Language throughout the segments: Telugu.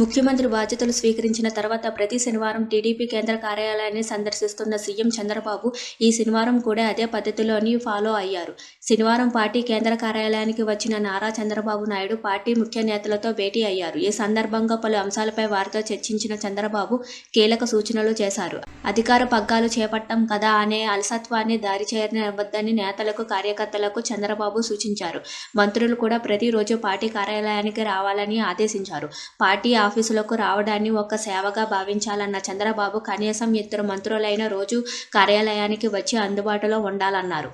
ముఖ్యమంత్రి బాధ్యతలు స్వీకరించిన తర్వాత ప్రతి శనివారం టీడీపీ కేంద్ర కార్యాలయాన్ని సందర్శిస్తున్న సీఎం చంద్రబాబు ఈ శనివారం కూడా అదే పద్ధతిలోని ఫాలో అయ్యారు. శనివారం పార్టీ కేంద్ర కార్యాలయానికి వచ్చిన నారా చంద్రబాబు నాయుడు పార్టీ ముఖ్య నేతలతో భేటీ అయ్యారు. ఈ సందర్భంగా పలు అంశాలపై వారితో చర్చించిన చంద్రబాబు కీలక సూచనలు చేశారు. అధికార పగ్గాలు చేపట్టం కదా అనే అలసత్వాన్ని దారి చేరనివ్వద్దని నేతలకు కార్యకర్తలకు చంద్రబాబు సూచించారు. మంత్రులు కూడా ప్రతిరోజు పార్టీ కార్యాలయానికి రావాలని ఆదేశించారు. పార్టీ ఆఫీసులకు రావడాన్ని ఒక సేవగా భావించాలన్న చంద్రబాబు కనీసం ఇద్దరు మంత్రులైన రోజు కార్యాలయానికి వచ్చి అందుబాటులో ఉండాలన్నారు.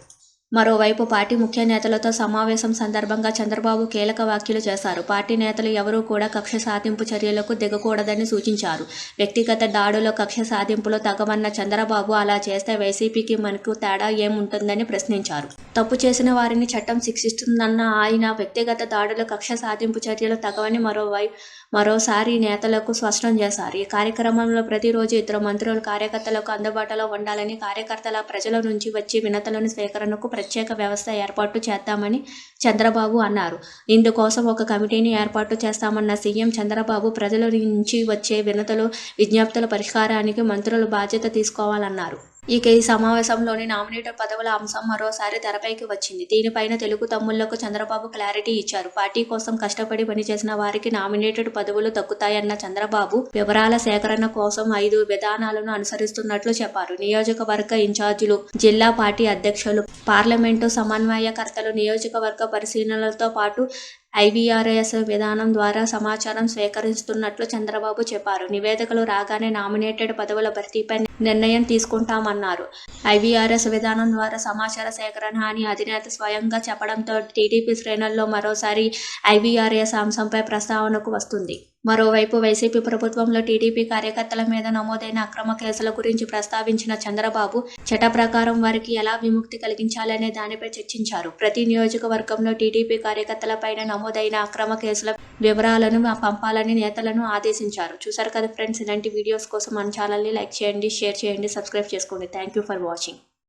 మరోవైపు పార్టీ ముఖ్య నేతలతో సమావేశం సందర్భంగా చంద్రబాబు కీలక వ్యాఖ్యలు చేశారు. పార్టీ నేతలు ఎవరూ కూడా కక్ష సాధింపు చర్యలకు దిగకూడదని సూచించారు. వ్యక్తిగత దాడుల కక్ష సాధింపులో తగవన్న చంద్రబాబు అలా చేస్తే వైసీపీకి మనకు తేడా ఏముంటుందని ప్రశ్నించారు. తప్పు చేసిన వారిని చట్టం శిక్షిస్తుందన్న ఆయన వ్యక్తిగత దాడుల కక్ష సాధింపు చర్యలు తగవని మరోవైపు మరోసారి నేతలకు స్పష్టం చేశారు. ఈ కార్యక్రమంలో ప్రతిరోజు ఇద్దరు మంత్రులు కార్యకర్తలకు అందుబాటులో ఉండాలని కార్యకర్తల ప్రజల నుంచి వచ్చి వినతులను స్వీకరణకు ప్రత్యేక వ్యవస్థ ఏర్పాటు చేద్దామని చంద్రబాబు అన్నారు. ఇందుకోసం ఒక కమిటీని ఏర్పాటు చేస్తామన్న సీఎం చంద్రబాబు ప్రజల నుంచి వచ్చే వినతులు విజ్ఞప్తుల పరిష్కారానికి మంత్రులు బాధ్యత తీసుకోవాలన్నారు. ఇక ఈ సమావేశంలోని నామినేటర్ పదవుల అంశం మరోసారి తెరపైకి వచ్చింది. దీనిపైన తెలుగు తమ్ముళ్ళకు చంద్రబాబు క్లారిటీ ఇచ్చారు. పార్టీ కోసం కష్టపడి పనిచేసిన వారికి నామినేటెడ్ పదవులు దక్కుతాయన్న చంద్రబాబు వివరాల సేకరణ కోసం ఐదు విధానాలను అనుసరిస్తున్నట్లు చెప్పారు. నియోజకవర్గ ఇన్ఛార్జీలు జిల్లా పార్టీ అధ్యక్షులు పార్లమెంటు సమన్వయకర్తలు నియోజకవర్గ పరిశీలనలతో పాటు ఐవీఆర్ఎస్ విధానం ద్వారా సమాచారం స్వీకరిస్తున్నట్లు చంద్రబాబు చెప్పారు. నివేదికలు రాగానే నామినేటెడ్ పదవుల భర్తీపై నిర్ణయం తీసుకుంటామన్నారు. ఐవీఆర్ఎస్ విధానం ద్వారా సమాచార సేకరణ అని అధినేత స్వయంగా చెప్పడంతో టీడీపీ శ్రేణుల్లో మరోసారి ఐవీఆర్ఎస్ అంశంపై ప్రస్తావనకు వస్తుంది. మరోవైపు వైసీపీ ప్రభుత్వంలో టీడీపీ కార్యకర్తల మీద నమోదైన అక్రమ కేసుల గురించి ప్రస్తావించిన చంద్రబాబు చట ప్రకారం వారికి ఎలా విముక్తి కలిగించాలనే దానిపై చర్చించారు. ప్రతి నియోజకవర్గంలో టీడీపీ కార్యకర్తలపైన నమోదైన అక్రమ కేసుల వివరాలను పంపాలని నేతలను ఆదేశించారు. చూసారు కదా ఫ్రెండ్స్ ఇలాంటి వీడియోస్ కోసం మన ఛానల్ని లైక్ చేయండి షేర్ చేయండి సబ్స్క్రైబ్ చేసుకోండి. Thank you for watching.